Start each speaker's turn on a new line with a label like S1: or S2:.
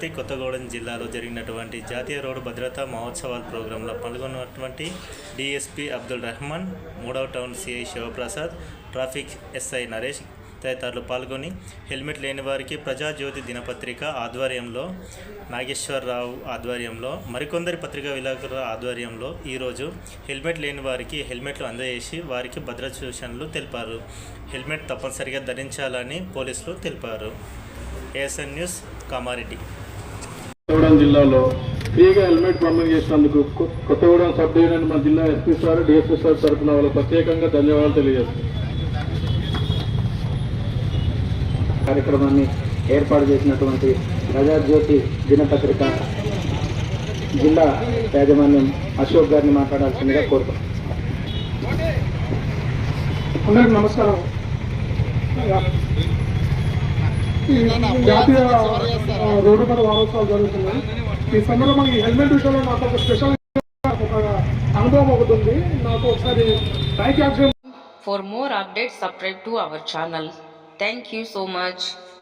S1: భద్రాద్రి కొత్తగూడెం జిల్లాలో జరిగినటువంటి జాతీయ రోడ్డు భద్రతా మహోత్సవాల ప్రోగ్రాంలో పాల్గొన్నటువంటి డిఎస్పీ అబ్దుల్ రెహమాన్ మూడవ town CI Shivaprasad traffic SI Naresh తదితరులు పాల్గొని హెల్మెట్ లేని వారికి ప్రజాజ్యోతి దినపత్రిక ఆధ్వర్యంలో నాగేశ్వరరావు ఆధ్వర్యంలో మరికొందరి పత్రికా విలేకరుల ఆధ్వర్యంలో ఈరోజు హెల్మెట్ లేని వారికి హెల్మెట్లు అందజేసి వారికి భద్రత సూచనలు తెలిపారు. హెల్మెట్ తప్పనిసరిగా ధరించాలని పోలీసులు తెలిపారు. ASN news Kamareddy.
S2: కొత్తగూడెం జిల్లాలో ఫ్రీగా హెల్మెట్ పంపిణీ చేసినందుకు కొత్తగూడెం సబ్ డివిజన్ మన జిల్లా ఎస్పీ సార్ డిఎస్పీ సార్ తరఫున వాళ్ళకి ప్రత్యేకంగా ధన్యవాదాలు తెలియజేస్తాం
S3: కార్యక్రమాన్ని ఏర్పాటు చేసినటువంటి ప్రజాజ్యోతి దినపత్రిక జిల్లా యాజమాన్యం అశోక్ గారిని మాట్లాడాల్సిందిగా కోరుతాం
S4: అందరికి నమస్కారం. జాతీయ రోడ్డు పద వారోత్సవాలు జరుగుతున్నాయి ఈ సందర్భంగా ఈ హెల్మెట్ విషయంలో నాకు ఒక స్పెషల్ ఒక అనుభవం ఒకటి ఉంది నాకు ఒకసారి bike accident
S5: for more updates, subscribe to our channel thank you so much